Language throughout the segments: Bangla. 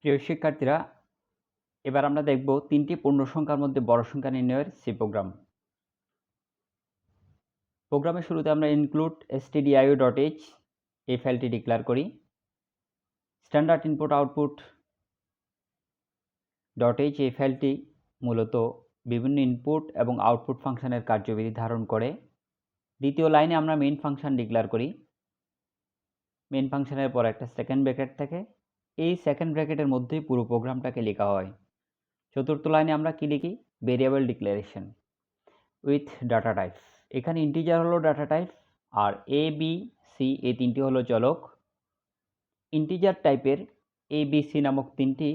প্রিয় শিক্ষার্থীরা, এবার আমরা দেখব তিনটি পূর্ণ সংখ্যার মধ্যে বড় সংখ্যা নির্ণয়ের সি প্রোগ্রাম। প্রোগ্রামের শুরুতে আমরা ইনক্লুড stdio ডট এইচ এই ফাইলটি ডিক্লেয়ার করি। Standard input output dot H এই ফাইলটি মূলত বিভিন্ন ইনপুট এবং আউটপুট ফাংশনের কার্যবিধি ধারণ করে। দ্বিতীয় লাইনে আমরা মেইন ফাংশন ডিক্লেয়ার করি। মেইন ফাংশনের পর একটা সেকেন্ড ব্র্যাকেট থাকে। এই সেকেন্ড ব্র্যাকেটের মধ্যেই পুরো প্রোগ্রামটাকে লেখা হয়। চতুর্থ লাইনে আমরা কী লিখি? Variable declaration with data type এখানে ইন্টিজার হলো ডাটা টাইপ আর এ বি সি এই তিনটি হলো চলক। ইন্টিজার টাইপের এ বি সি নামক তিনটি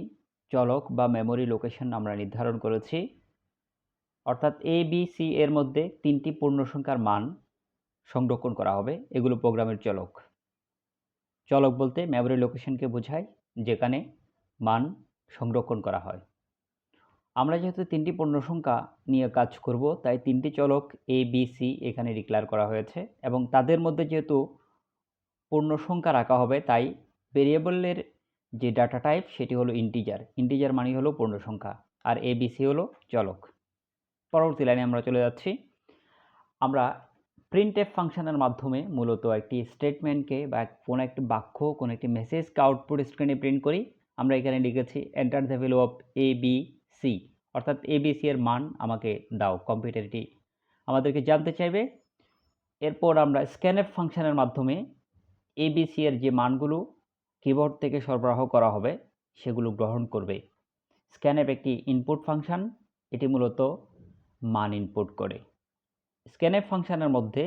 চলক বা মেমোরি লোকেশন আমরা নির্ধারণ করেছি। অর্থাৎ এ বি সি এর মধ্যে তিনটি পূর্ণ সংখ্যার মান সংরক্ষণ করা হবে। এগুলো প্রোগ্রামের চলক। চলক বলতে মেমোরি লোকেশনকে বোঝায়। যেখানে মান সংরক্ষণ করা হয়। আমরা যেহেতু তিনটি পূর্ণ সংখ্যা নিয়ে কাজ করব, তাই তিনটি চলক এ বি সি এখানে ডিক্লেয়ার করা হয়েছে এবং তাদের মধ্যে যেহেতু পূর্ণ সংখ্যা রাখা হবে, তাই ভেরিয়েবলের যে ডাটা টাইপ সেটি হলো ইন্টিজার ইন্টিজার মানে হলো পূর্ণ সংখ্যা, আর এ বি সি হলো চলক। পরবর্তী লাইনে আমরা চলে যাচ্ছি। আমরা প্রিন্ট এফ ফাংশনের মাধ্যমে মূলত একটি স্টেটমেন্টকে বা কোনো একটি বাক্য, কোনো একটি মেসেজকে আউটপুট স্ক্রিনে প্রিন্ট করি। আমরা এখানে লিখেছি enter the value of A B C অর্থাৎ এ বি সি এর মান আমাকে দাও কম্পিউটারটি আমাদেরকে জানতে চাইবে, এরপর আমরা স্ক্যানএফ ফাংশনের মাধ্যমে এ বি সি এর যে মানগুলো কিবোর্ড থেকে সরবরাহ করা হবে, সেগুলো গ্রহণ করবে। স্ক্যানএফ একটি ইনপুট ফাংশন এটি মূলত মান ইনপুট করে। স্ক্যানএফ ফাংশনের মধ্যে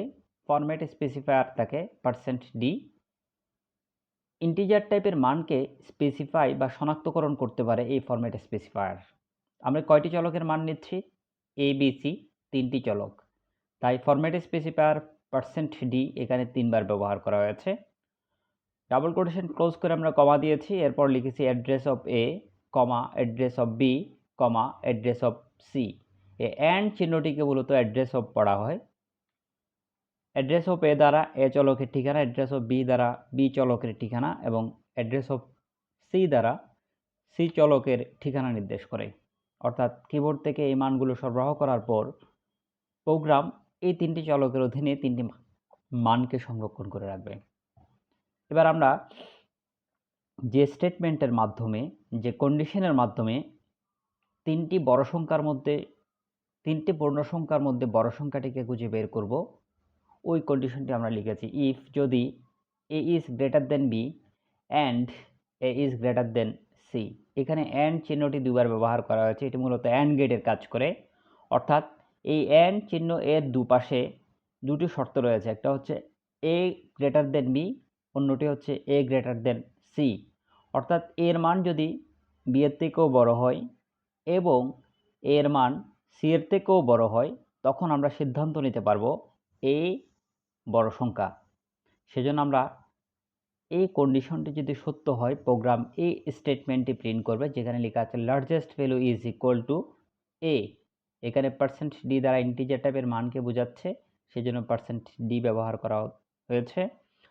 ফরম্যাট স্পেসিফায়ার থাকে পার্সেন্ট ডি ইন্টিজার টাইপের মানকে স্পেসিফাই বা শনাক্তকরণ করতে পারে এই ফরম্যাট স্পেসিফায়ার আমরা কয়টি চলকের মান নিচ্ছি? এ বি সি তিনটি চলক। তাই ফরম্যাট স্পেসিফায়ার পার্সেন্ট ডি এখানে তিনবার ব্যবহার করা হয়েছে। ডাবল কোটেশন ক্লোজ করে আমরা কমা দিয়েছি, এরপর লিখেছি address of a comma address of b comma address of c A and চিহ্নটিকে মূলত অ্যাড্রেস অফ পড়া হয়। অ্যাড্রেস অফ এ দ্বারা এ চলকের ঠিকানা অ্যাড্রেস অফ বি দ্বারা বি চলকের ঠিকানা এবং অ্যাড্রেস অফ সি দ্বারা সি চলকের ঠিকানা নির্দেশ করে। অর্থাৎ কিবোর্ড থেকে এই মানগুলো সরবরাহ করার পর প্রোগ্রাম এই তিনটি চলকের অধীনে তিনটি মানকে সংরক্ষণ করে রাখবে। এবার আমরা যে স্টেটমেন্টের মাধ্যমে, যে কন্ডিশনের মাধ্যমে তিনটি বড় সংখ্যার মধ্যে তিনটি পূর্ণ সংখ্যার মধ্যে বড় সংখ্যাটিকে খুঁজে বের করব। ওই কন্ডিশনটি আমরা লিখেছি ইফ যদি a is greater than b and a is greater than c এখানে অ্যান্ড চিহ্নটি দুবার ব্যবহার করা হয়েছে, এটি মূলত অ্যান্ড গেটের কাজ করে। অর্থাৎ এই অ্যান্ড চিহ্ন এর দুপাশে দুটি শর্ত রয়েছে, একটা হচ্ছে এ গ্রেটার দেন বি অন্যটি হচ্ছে এ গ্রেটার দেন সি অর্থাৎ এর মান যদি বি এর থেকেও বড় হয় এবং এর মান সি এর থেকেও বড় হয়, তখন আমরা সিদ্ধান্ত নিতে পারব এ বড় সংখ্যা। সেজন্য আমরা এই কন্ডিশনটি যদি সত্য হয় প্রোগ্রাম এই স্টেটমেন্টটি প্রিন্ট করবে, যেখানে লেখা আছে largest value is equal to a এখানে পার্সেন্ট ডি দ্বারা ইন্টিজার টাইপের মানকে বোঝাচ্ছে, সেজন্য পার্সেন্ট ডি ব্যবহার করা হয়েছে।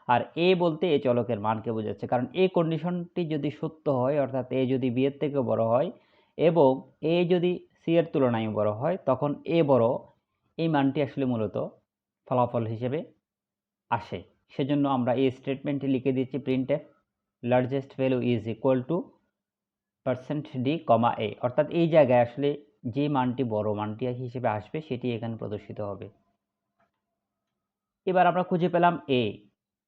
আর এ বলতে এ চলকের মানকে বোঝাচ্ছে, কারণ এ কন্ডিশনটি যদি সত্য হয়, অর্থাৎ এ যদি বি এর থেকে বড় হয়, এবং এ যদি সি এর তুলনায় বড় হয়, তখন এ বড় এই মানটি আসলে মূলত ফলাফল হিসেবে আসে। সেজন্য আমরা এই স্টেটমেন্টটি লিখে দিচ্ছি printf largest value is equal to percent d comma a অর্থাৎ এই জায়গায় আসলে যে মানটি বড় মানটি হিসেবে আসবে, সেটি এখানে প্রদর্শিত হবে। এবার আমরা খুঁজে পেলাম এ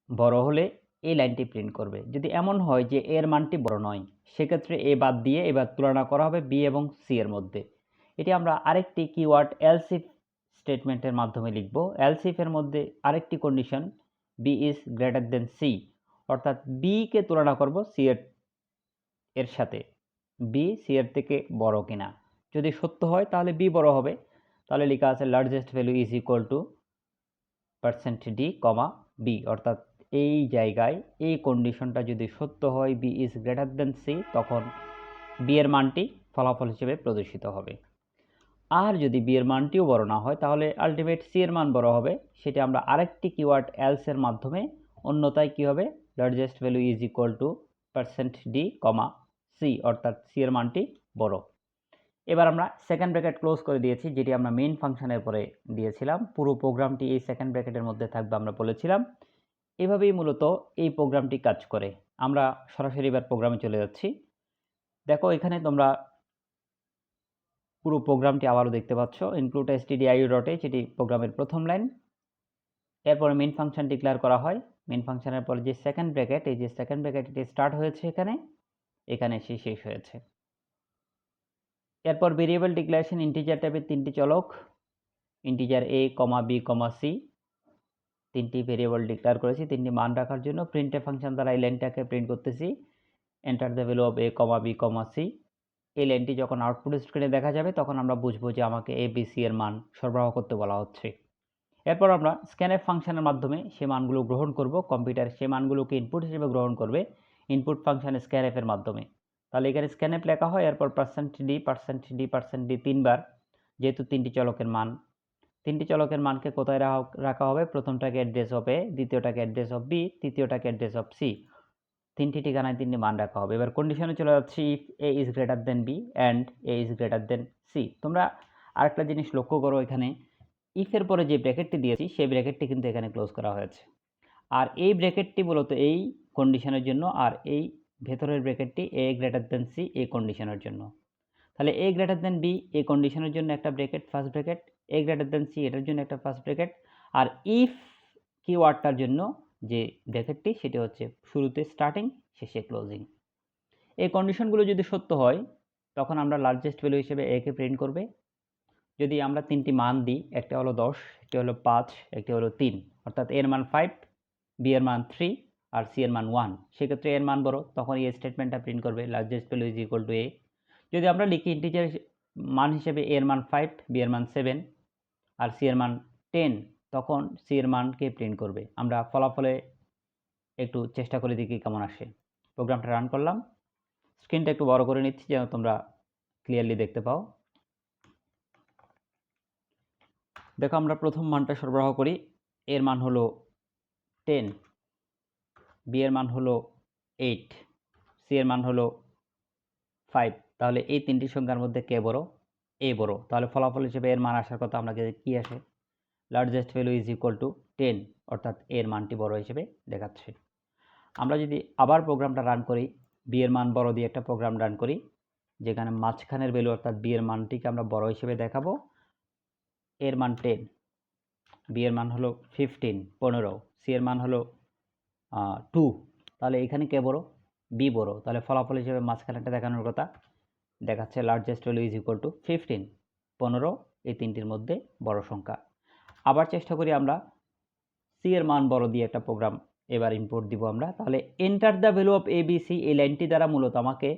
বড় হলে এই লাইনটি প্রিন্ট করবে। যদি এমন হয় যে এর মানটি বড় নয়, সেক্ষেত্রে এ বাদ দিয়ে এবার তুলনা করা হবে বি এবং সি এর মধ্যে। এটি আমরা আরেকটি কিওয়ার্ড এলসিফ স্টেটমেন্টের মাধ্যমে লিখব। এলসিফের মধ্যে আরেকটি condition b is greater than c অর্থাৎ বিকে তুলনা করব সি এর এর সাথে। বি সি এর থেকে বড় কিনা। যদি সত্য হয়, তাহলে বি বড় হবে। তাহলে লেখা আছে largest value is equal to percent d comma b অর্থাৎ এই জায়গায় এই কন্ডিশনটা যদি সত্য হয় b is greater than c তখন বি এর মানটি ফলাফল হিসেবে প্রদর্শিত হবে। আর যদি বি এর মানটিও বড় না হয়, তাহলে আলটিমেট সি এর মান বড় হবে। সেটা আমরা আরেকটি কিওয়ার্ড এলস এর মাধ্যমে অন্যতায় কী হবে? Largest value is equal to percent d comma c অর্থাৎ সি এর মানটি বড়। এবার আমরা সেকেন্ড ব্র্যাকেট ক্লোজ করে দিয়েছি, যেটি আমরা মেইন ফাংশনের পরে দিয়েছিলাম। পুরো প্রোগ্রামটি এই সেকেন্ড ব্র্যাকেটের মধ্যে থাকবে আমরা বলেছিলাম। এভাবেই মূলত এই প্রোগ্রামটি কাজ করে। আমরা সরাসরি এবার প্রোগ্রামে চলে যাচ্ছি। দেখো, এখানে তোমরা পুরো প্রোগ্রামটি আবারও দেখতে পাচ্ছ। Include stdio dot h এটি প্রোগ্রামের প্রথম লাইন এরপর মেন ফাংশন ডিক্লেয়ার করা হয়। মেন ফাংশনের পরে যে সেকেন্ড ব্র্যাকেট এই যে সেকেন্ড ব্র্যাকেট এটি স্টার্ট হয়েছে এখানে এখানে এসে শেষ হয়েছে। এরপর ভেরিয়েবল ডিক্লারেশন ইন্টিজার টাইপের তিনটি চলক integer A comma B comma C তিনটি ভেরিয়েবল ডিক্লেয়ার করেছি, তিনটি মান রাখার জন্য প্রিন্টে ফাংশন দ্বারা এই লাইনটাকে প্রিন্ট করতেছি। Enter the value of a comma b comma c এই লাইনটি যখন আউটপুট স্ক্রিনে দেখা যাবে, তখন আমরা বুঝব যে আমাকে এ এর মান সরবরাহ করতে বলা হচ্ছে। এরপর আমরা স্ক্যানএফ ফাংশনের মাধ্যমে সে মানগুলো গ্রহণ করব। কম্পিউটার সে মানগুলোকে ইনপুট হিসেবে গ্রহণ করবে ইনপুট ফাংশন স্ক্যানএফের মাধ্যমে। তাহলে এখানে স্ক্যানএফ লেখা হয়, এরপর percent d percent d percent d তিনবার, যেহেতু তিনটি চলকের মান। তিনটি চলকের মানকে কোথায় রাখা হবে? প্রথমটাকে অ্যাড্রেস অফ এ দ্বিতীয়টাকে অ্যাড্রেস অফ বি তৃতীয়টাকে অ্যাড্রেস অফ সি তিনটি ঠিকানায় তিনটি মান রাখা হবে। এবার কন্ডিশনে চলে যাচ্ছি if a is greater than b and a is greater than c তোমরা আরেকটা জিনিস লক্ষ্য করো এখানে ইফের পরে যে ব্র্যাকেটটি দিয়েছি, সেই ব্র্যাকেটটি কিন্তু এখানে ক্লোজ করা হয়েছে। আর এই ব্র্যাকেটটি মূলত এই কন্ডিশনের জন্য আর এই ভেতরের ব্র্যাকেটটি এ গ্রেটার দেন সি এই কন্ডিশনের জন্য। তাহলে এ গ্রেটার দেন বি এই কন্ডিশনের জন্য একটা bracket first bracket a greater than c এটার জন্য একটা ফার্স্ট ব্র্যাকেট আর ইফ কিওয়ার্ডটার জন্য যে ব্র্যাকেটটি সেটি হচ্ছে শুরুতে স্টার্টিং শেষে ক্লোজিং এই কন্ডিশনগুলো যদি সত্য হয়, তখন আমরা লার্জেস্ট ভ্যালু হিসেবে একে প্রিন্ট করবে। যদি আমরা তিনটি মান দিই, একটা হলো দশ, একটি হলো পাঁচ, একটি হলো তিন, অর্থাৎ এর মান ফাইভ বি এর মান থ্রি আর সি এর মান ওয়ান সেক্ষেত্রে এর মান বড়, তখন এই স্টেটমেন্টটা প্রিন্ট করবে largest value is equal to a যদি আমরা লিখি ইন্টিজার মান হিসেবে এর মান ফাইভ বি এর মান সেভেন আর সি এর মান টেন তখন সি এর মানকে প্রিন্ট করবে। আমরা ফলাফলে একটু চেষ্টা করে দেখি কেমন আসে। প্রোগ্রামটা রান করলাম। স্ক্রিনটা একটু বড় করে নিচ্ছি যেন তোমরা ক্লিয়ারলি দেখতে পাও। দেখো আমরা প্রথম মানটা সরবরাহ করি। এর মান হলো টেন বি এর মান হলো এইট সি এর মান হলো ফাইভ তাহলে এই তিনটি সংখ্যার মধ্যে কে বড়? এ বড়। তাহলে ফলাফল হিসেবে এর মান আসার কথা আপনাকে কি আসে? Largest value is equal to ten অর্থাৎ এর মানটি বড় হিসেবে দেখাচ্ছে। আমরা যদি আবার প্রোগ্রামটা রান করি বি এর মান বড় দিয়ে একটা প্রোগ্রাম রান করি, যেখানে মাঝখানের ভ্যালু অর্থাৎ বি এর মানটিকে আমরা বড় হিসেবে দেখাবো এর মান টেন বি মান হলো ফিফটিন পনেরো সি এর মান হলো টু তাহলে এখানে কে বড়? বি বড়। তাহলে ফলাফল হিসেবে মাঝখানেটা দেখানোর কথা, দেখাচ্ছে largest value is equal to fifteen পনেরো, এই তিনটির মধ্যে বড় সংখ্যা। আবার চেষ্টা করি আমরা সি এর মান বড় দিয়ে একটা প্রোগ্রাম এবার ইম্পোর্ট দিব আমরা। তাহলে enter the value of a b c এই লাইনটি দ্বারা মূলত আমাকে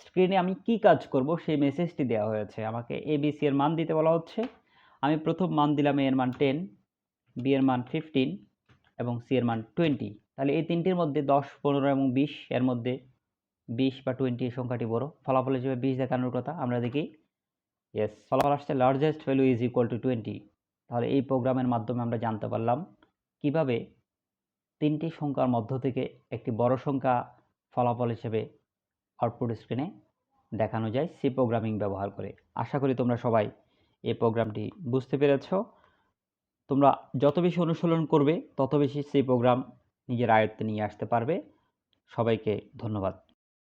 স্ক্রিনে আমি কি কাজ করব সেই মেসেজটি দেওয়া হয়েছে। আমাকে এবিসি এর মান দিতে বলা হচ্ছে। আমি প্রথম মান দিলাম এ এর মান টেন বি এর মান ফিফটিন এবং সি এর মান টোয়েন্টি তাহলে এই তিনটির মধ্যে দশ, পনেরো এবং বিশ, এর মধ্যে বিশ বা টোয়েন্টি সংখ্যাটি বড়। ফলাফল হিসেবে বিশ দেখানোর কথা। আমরা দেখি ইয়েস ফলাফল আসছে largest value is equal to twenty তাহলে এই প্রোগ্রামের মাধ্যমে আমরা জানতে পারলাম কীভাবে তিনটি সংখ্যার মধ্য থেকে একটি বড় সংখ্যা ফলাফল হিসেবে আউটপুট স্ক্রিনে দেখানো যায় সি প্রোগ্রামিং ব্যবহার করে। আশা করি তোমরা সবাই এই প্রোগ্রামটি বুঝতে পেরেছ। তোমরা যত বেশি অনুশীলন করবে, তত বেশি সেই প্রোগ্রাম নিজের আয়ত্তে নিয়ে আসতে পারবে। সবাইকে ধন্যবাদ।